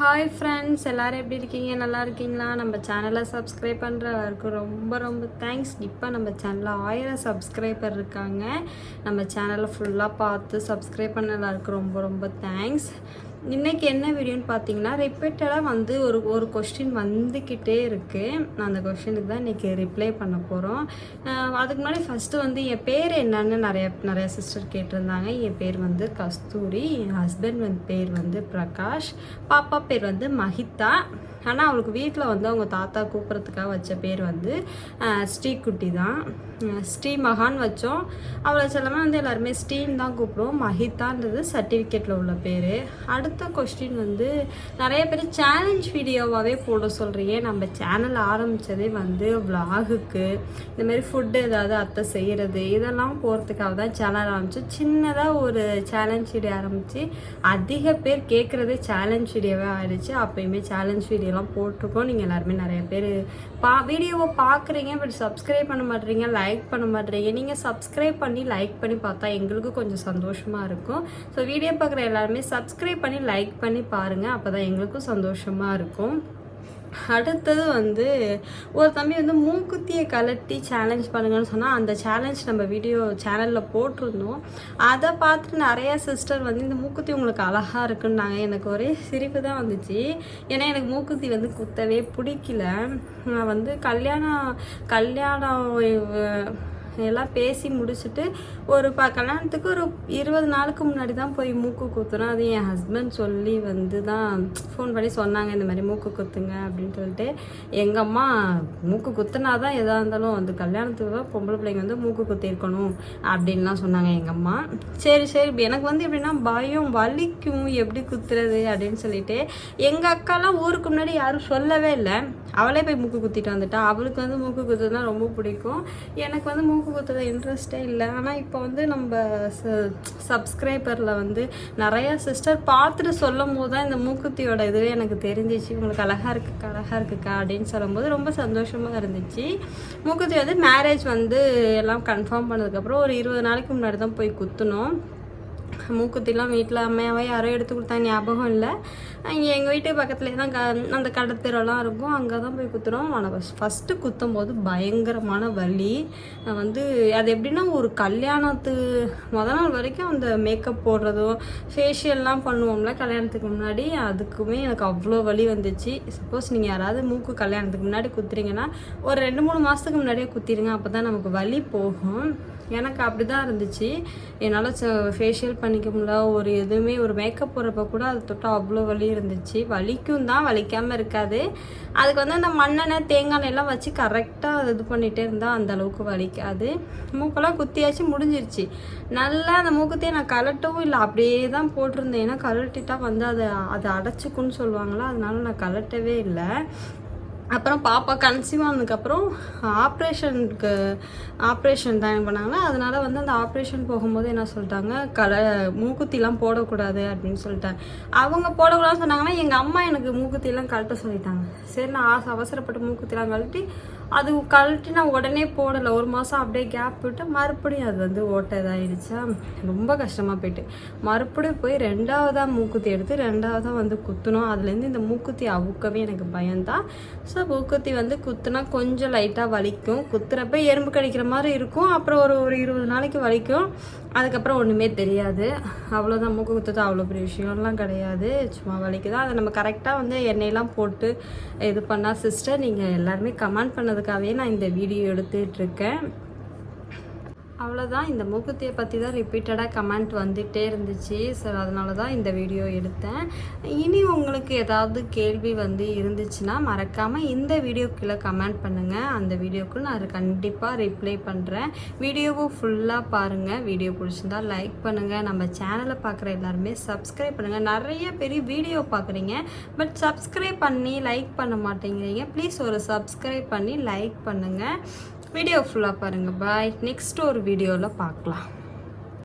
Hi friends எல்லோரும் எப்படி இருக்கீங்க? நல்லா இருக்கீங்களா? நம்ம சேனலை சப்ஸ்கிரைப் பண்ணுற எல்லாருக்கும் ரொம்ப ரொம்ப தேங்க்ஸ் இப்போ நம்ம சேனலில் ஆயிரம் சப்ஸ்கிரைபர் இருக்காங்க. நம்ம சேனலை ஃபுல்லாக பார்த்து சப்ஸ்கிரைப் பண்ண எல்லாருக்கும் ரொம்ப ரொம்ப தேங்க்ஸ் இன்றைக்கி என்ன வீடியோன்னு பார்த்தீங்கன்னா ரிப்பீட்டடாக வந்து ஒரு ஒரு கொஸ்டின் வந்துக்கிட்டே இருக்குது நான் அந்த கொஸ்டினுக்கு தான் இன்றைக்கி ரிப்ளை பண்ண போகிறோம் அதுக்கு முன்னாடி ஃபஸ்ட்டு வந்து என் பேர் என்னன்னு நிறைய நிறைய சிஸ்டர் கேட்டிருந்தாங்க. என் பேர் வந்து கஸ்தூரி என் ஹஸ்பண்ட் வந்து பேர் வந்து பிரகாஷ் பாப்பா பேர் வந்து மஹிதா ஆனால் அவளுக்கு வீட்டில் வந்து அவங்க தாத்தா கூப்பிட்றதுக்காக வச்ச பேர் வந்து ஸ்ரீகுட்டி தான். ஸ்ரீ மகான் வச்சோம். அவளை செல்லமாக வந்து எல்லாருமே ஸ்ரீன்னு தான் கூப்பிடுவோம். மஹிதான்றது சர்டிஃபிகேட்டில் உள்ள பேர். அடுத்து அடுத்த கொஸ்டின் வந்து நிறைய பேர் சேலஞ்ச் வீடியோவாகவே போட சொல்கிறீங்க நம்ம சேனல் ஆரம்பித்ததே வந்து விலாகுக்கு இந்த மாதிரி ஃபுட்டு ஏதாவது அத்தை செய்கிறது இதெல்லாம் போகிறதுக்காக தான் சேனல் ஆரம்பிச்சு சின்னதாக ஒரு சேலஞ்ச் வீடியோ ஆரம்பித்து அதிக பேர் கேட்குறதே சேலஞ்ச் வீடியோவே ஆயிடுச்சு. அப்போயுமே சேலஞ்ச் வீடியோலாம் போட்டிருக்கோம். நீங்கள் எல்லாருமே நிறைய பேர் பா வீடியோவை பார்க்குறீங்க பட் சப்ஸ்கிரைப் பண்ண மாட்டேறீங்க லைக் பண்ண மாட்டேறீங்க. நீங்கள் சப்ஸ்கிரைப் பண்ணி லைக் பண்ணி பார்த்தா எங்களுக்கும் கொஞ்சம் சந்தோஷமாக இருக்கும். ஸோ வீடியோ பார்க்குற எல்லாருமே சப்ஸ்கிரைப் பண்ணி லைக் பண்ணி பாருங்கள் அப்போ தான் எங்களுக்கும் சந்தோஷமாக இருக்கும். அடுத்தது வந்து ஒரு தம்பி வந்து மூக்குத்தியை கலட்டி சேலஞ்ச் பண்ணுங்கன்னு சொன்னால் அந்த சேலஞ்ச் நம்ம வீடியோ சேனலில் போட்டிருந்தோம். அதை பார்த்துட்டு நிறைய சிஸ்டர் வந்து இந்த மூக்குத்தி உங்களுக்கு அழகாக இருக்குன்னாங்க. எனக்கு ஒரே சிரிப்பு தான் வந்துச்சு. ஏன்னா எனக்கு மூக்குத்தி வந்து குத்தவே பிடிக்கல. நான் வந்து கல்யாணம் கல்யாணம் எல்லாம் பேசி முடிச்சுட்டு ஒரு ப கல்யாணத்துக்கு ஒரு இருபது நாளுக்கு முன்னாடி தான் போய் மூக்கு குத்துனோம் அது என் ஹஸ்பண்ட் சொல்லி வந்து தான் ஃபோன் பண்ணி சொன்னாங்க இந்த மாதிரி மூக்கு குத்துங்க அப்படின்னு சொல்லிட்டு. எங்கள் அம்மா மூக்கு குத்துனா தான் எதாக இருந்தாலும் அந்த கல்யாணத்துக்கு தான் பொம்பளை பிள்ளைங்க வந்து மூக்கு குத்திருக்கணும் அப்படின்லாம் சொன்னாங்க எங்கள் அம்மா. சரி சரி எனக்கு வந்து எப்படின்னா பயம் வலிக்கும் எப்படி குத்துறது அப்படின்னு சொல்லிட்டு எங்கள் அக்காலாம் ஊருக்கு முன்னாடி யாரும் சொல்லவே இல்லை. அவளே போய் மூக்கு குத்திட்டு வந்துட்டா. அவளுக்கு வந்து மூக்கு குத்துறதுனா ரொம்ப பிடிக்கும். எனக்கு வந்து மூக்கு குத்துறது இன்ட்ரெஸ்டே இல்லை. ஆனால் இப்போ வந்து நம்ம சப்ஸ்கிரைபரில் வந்து நிறையா சிஸ்டர் பார்த்துட்டு சொல்லும் போது தான் இந்த மூக்குத்தியோட இதுவே எனக்கு தெரிஞ்சிச்சு. உங்களுக்கு அழகாக இருக்குக்கா அழகாக இருக்குக்கா அப்படின்னு சொல்லும்போது ரொம்ப சந்தோஷமாக இருந்துச்சு. மூக்குத்தி வந்து மேரேஜ் வந்து எல்லாம் கன்ஃபார்ம் பண்ணதுக்கப்புறம் ஒரு இருபது நாளைக்கு முன்னாடி தான் போய் குத்துனோம். மூக்குத்திலாம் வீட்டில் அம்மையாவே யாரோ எடுத்து கொடுத்தா ஞாபகம் இல்லை. இங்கே எங்கள் வீட்டு பக்கத்துலேயே தான் க அந்த கடத்தெருவெல்லாம் இருக்கும். அங்கே தான் போய் குத்துறோம். ஆனால் ஃபஸ்ட்டு குத்தும் போது பயங்கரமான வலி. நான் வந்து அது எப்படின்னா ஒரு கல்யாணத்து முத நாள் வரைக்கும் அந்த மேக்கப் போடுறதும் ஃபேஷியல்லாம் பண்ணுவோம்ல கல்யாணத்துக்கு முன்னாடி அதுக்குமே எனக்கு அவ்வளோ வலி வந்துச்சு. சப்போஸ் நீங்கள் யாராவது மூக்கு கல்யாணத்துக்கு முன்னாடி குத்துறீங்கன்னா ஒரு ரெண்டு மூணு மாதத்துக்கு முன்னாடியே குத்திடுங்க அப்போ தான் நமக்கு வலி போகும். எனக்கு அப்படி தான் இருந்துச்சு. என்னால் ஃபேஷியல் பண்ணிக்க முடியல. ஒரு எதுவுமே ஒரு மேக்கப் போடுறப்ப கூட அது தொட்டால் அவ்வளோ வலி இருந்துச்சு. வலிக்கும் தான் வலிக்காமல் இருக்காது. அதுக்கு வந்து அந்த மண்ணெண்ணெய் தேங்காய் எல்லாம் வச்சு கரெக்டாக அது இது பண்ணிகிட்டே இருந்தால் அந்த அளவுக்கு வலிக்காது. மூக்கெல்லாம் குத்தியாச்சு முடிஞ்சிருச்சு. நல்லா அந்த மூக்கத்தையே நான் கலட்டவும் இல்லை அப்படியே தான் போட்டிருந்தேன். ஏன்னா கலட்டிட்டா வந்து அதை அதை அடைச்சிக்குன்னு சொல்லுவாங்களா அதனால நான் கலட்டவே இல்லை. அப்புறம் பாப்பா கன்சீவ் ஆனதுக்கப்புறம் ஆப்ரேஷனுக்கு ஆப்ரேஷன் தான் பண்ணாங்களா அதனால வந்து அந்த ஆப்ரேஷன் போகும்போது என்ன சொல்லிட்டாங்க கல மூக்குத்திலாம் போடக்கூடாது அப்படின்னு சொல்லிட்டாங்க. அவங்க போடக்கூடாதுன்னு சொன்னாங்கன்னா எங்கள் அம்மா எனக்கு மூக்குத்திலாம் கழட்ட சொல்லிட்டாங்க. சரி நான் ஆசை அவசரப்பட்டு மூக்குத்திலாம் கழட்டி அது கழட்டி நான் உடனே போடலை. ஒரு மாதம் அப்படியே கேப் விட்டு மறுபடியும் அது வந்து ஓட்ட இதாகிடுச்சா ரொம்ப கஷ்டமாக போயிட்டு. மறுபடியும் போய் ரெண்டாவதாக மூக்குத்தி எடுத்து ரெண்டாவதாக வந்து குத்துனோம். அதுலேருந்து இந்த மூக்குத்தி அவுக்கவே எனக்கு பயம்தான். ஸோ மூக்குத்தி வந்து குத்துனா கொஞ்சம் லைட்டாக வலிக்கும். குத்துறப்ப எறும்பு கடிக்கிற மாதிரி இருக்கும். அப்புறம் ஒரு ஒரு இருபது நாளைக்கு வலிக்கும். அதுக்கப்புறம் ஒன்றுமே தெரியாது. அவ்வளோதான் மூக்கு குத்துறது அவ்வளோ பெரிய விஷயம்லாம் கிடையாது. சும்மா வலிக்குது? அதை நம்ம கரெக்டாக வந்து எண்ணெயெல்லாம் போட்டு இது பண்ணால் சிஸ்டர் நீங்கள் எல்லாருமே கமெண்ட் பண்ணதுக்காகவே நான் இந்த வீடியோ எடுத்துகிட்ருக்கேன் அவ்வளோதான் இந்த மூக்குத்தியை பற்றி தான் ரிப்பீட்டடாக கமெண்ட் வந்துகிட்டே இருந்துச்சு. ஸோ அதனால தான் இந்த வீடியோ எடுத்தேன். இனி உங்களுக்கு ஏதாவது கேள்வி வந்து இருந்துச்சுன்னா மறக்காமல் இந்த வீடியோக்குள்ளே கமெண்ட் பண்ணுங்கள் அந்த வீடியோக்கு நான் கண்டிப்பாக ரிப்ளை பண்ணுறேன் வீடியோவும் ஃபுல்லாக பாருங்கள் வீடியோ பிடிச்சிருந்தா லைக் பண்ணுங்கள் நம்ம சேனலை பார்க்குற எல்லாருமே சப்ஸ்கிரைப் பண்ணுங்கள் நிறைய பேர் வீடியோ பார்க்குறீங்க பட் சப்ஸ்கிரைப் பண்ணி லைக் பண்ண மாட்டேங்கிறீங்க. ப்ளீஸ் ஒரு சப்ஸ்கிரைப் பண்ணி லைக் பண்ணுங்கள் வீடியோ ஃபுல்லாக பாருங்கள் பாய் நெக்ஸ்ட் ஒரு வீடியோவில் பார்க்கலாம்